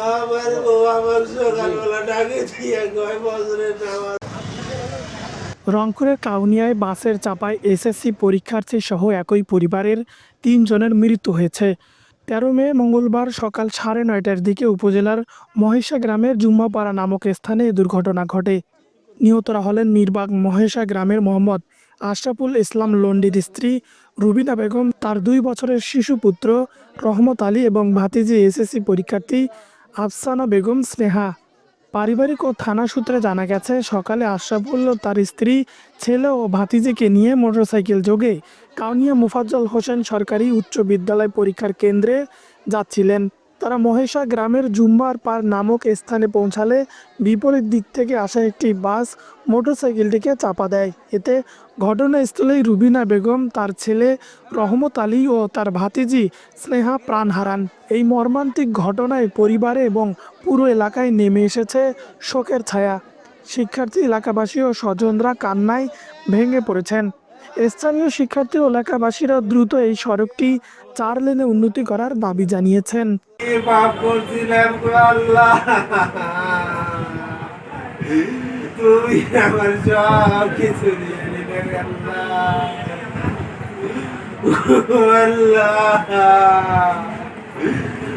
আমার বউ আমার সকালবেলা ডাকে দিয়ে নামাজ রংপুরের কাউনিয়ায় বাসের চাপায় এসএসসি পরীক্ষার্থী সহ একই পরিবারের তিনজনের মৃত্যু হয়েছে। তেরো মে মঙ্গলবার সকাল সাড়ে নয়টার দিকে উপজেলার মহেশা গ্রামের জুম্মাপাড়া নামক স্থানে এ দুর্ঘটনা ঘটে। নিহতরা হলেন মিরবাগ মহেশা গ্রামের মোহাম্মদ আশরাফুল ইসলাম লন্ডির স্ত্রী রুবিনা বেগম। তার দুই বছরের শিশুপুত্র রহমত আলী এবং ভাতিজি এসএসসি পরীক্ষার্থী আফসানা বেগম স্নেহা। পারিবারিক ও থানা সূত্রে জানা গেছে, সকালে আশরাফুল ও তার স্ত্রী, ছেলে ও ভাতিজিকে নিয়ে মোটরসাইকেল যোগে কাউনিয়া মুফাজ্জল হোসেন সরকারি উচ্চ বিদ্যালয় পরীক্ষার কেন্দ্রে যাচ্ছিলেন। তারা মহেশা গ্রামের জুম্বার পার নামক স্থানে পৌঁছালে বিপরীত দিক থেকে আসা একটি বাস মোটরসাইকেলটিকে চাপা দেয়। এতে ঘটনাস্থলেই রুবিনা বেগম, তার ছেলে রহমত আলী ও তার ভাতিজি স্নেহা প্রাণ হারান। এই মর্মান্তিক ঘটনায় পরিবারে এবং পুরো এলাকায় নেমে এসেছে শোকের ছায়া। শিক্ষার্থী, এলাকাবাসী ও স্বজনরা কান্নায় ভেঙে পড়েছেন। স্থানীয় শিক্ষার্থী ও এলাকাবাসীরা দ্রুত এই সড়কটি চার লেনে উন্নতি করার দাবি জানিয়েছেন। কি পাপ করছিলাম গো আল্লাহ। তুমি আমার সব কিছু নিয়ে নিলে আল্লাহ। আল্লাহ।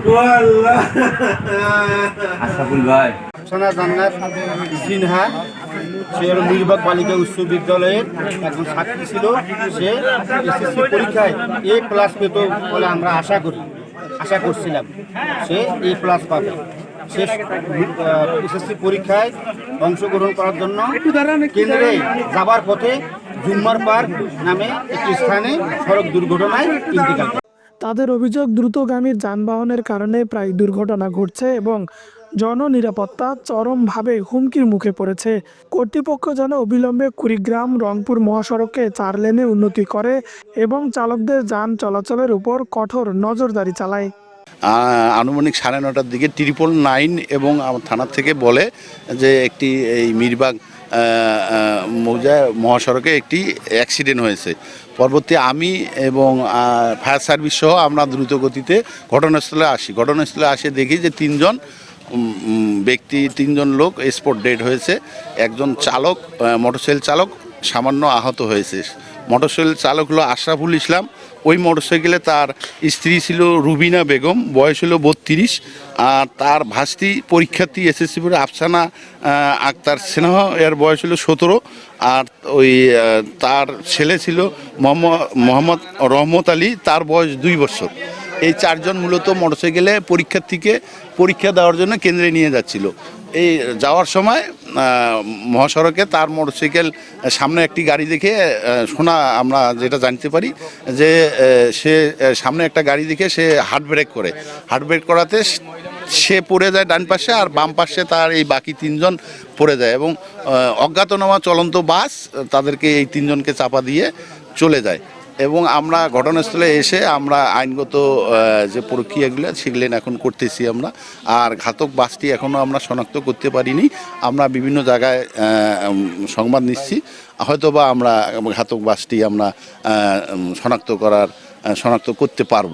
ও ভাই। সোনা জান্নাত সিনহা। সে হলো নির্বাক বালিকা উচ্চ বিদ্যালয়ের একজন ছাত্রী ছিল। সে এসএসসি পরীক্ষায় এ প্লাস পেত বলে আমরা আশা করি, আশা করছিলাম। সে এ প্লাস পাবে। সে এসএসসি পরীক্ষায় অংশগ্রহণ করার জন্য কেন্দ্রে যাবার পথে জুম্মার পার্ক নামে একটি স্থানে সড়ক দুর্ঘটনায় ইন্তিকাল। তাদের অভিযোগ দ্রুতগামী যানবাহনের কারণে প্রায় দুর্ঘটনা ঘটছে এবং জননিরাপত্তা চরমভাবে হুমকির মুখে পড়েছে। কর্তৃপক্ষ যেন অবিলম্বে কুড়িগ্রাম, রংপুর মহাসড়কে চার লেনে উন্নতি করে এবং চালকদের যান চলাচলের উপর কঠোর নজরদারি চালায়। আনুমানিক সাড়ে নটার দিকে ট্রিপল নাইন এবং থানার থেকে বলে যে একটি এই মিরবাগ মৌজা মহাসড়কে একটি অ্যাক্সিডেন্ট হয়েছে। পরবর্তী আমি এবং ফায়ার সার্ভিস সহ আমরা দ্রুত গতিতে ঘটনাস্থলে আসি। ঘটনাস্থলে আসে দেখি যে তিনজন ব্যক্তি তিনজন লোক স্পট ডেড হয়েছে। একজন চালক মোটরসাইকেল চালক, সামান্য আহত হয়েছে। মোটরসাইকেল চালক হলো আশরাফুল ইসলাম। ওই মোটরসাইকেলে তার স্ত্রী ছিল রুবিনা বেগম, বয়স হলো বত্রিশ। আর তার ভাস্তি পরীক্ষার্থী এসএসসি পরে আফসানা আক্তার স্নেহ, এর বয়স হলো সতেরো। আর ওই তার ছেলে ছিল মোহাম্মদ রহমত আলী, তার বয়স দুই বছর। এই চারজন মূলত মোটরসাইকেলে পরীক্ষার্থীকে পরীক্ষা দেওয়ার জন্য কেন্দ্রে নিয়ে যাচ্ছিল। এই যাওয়ার সময় মহাসড়কে তার মোটরসাইকেল সামনে একটি গাড়ি দেখে শোনা আমরা যেটা জানতে পারি যে সে সামনে একটা গাড়ি দেখে সে হার্ট ব্রেক করে। হার্ট ব্রেক করাতে সে পড়ে যায় ডান পাশে আর বাম পাশে তার এই বাকি তিনজন পড়ে যায় এবং অজ্ঞাতনামা চলন্ত বাস তাদেরকে এই তিনজনকে চাপা দিয়ে চলে যায়। এবং আমরা ঘটনাস্থলে এসে আমরা আইনগত যে প্রক্রিয়াগুলো সেগুলো এখন করতেছি আমরা। আর ঘাতক বাসটি এখনও আমরা শনাক্ত করতে পারিনি। আমরা বিভিন্ন জায়গায় সংবাদ নিচ্ছি। হয়তো বা আমরা ঘাতক বাসটি আমরা শনাক্ত করার শনাক্ত করতে পারব।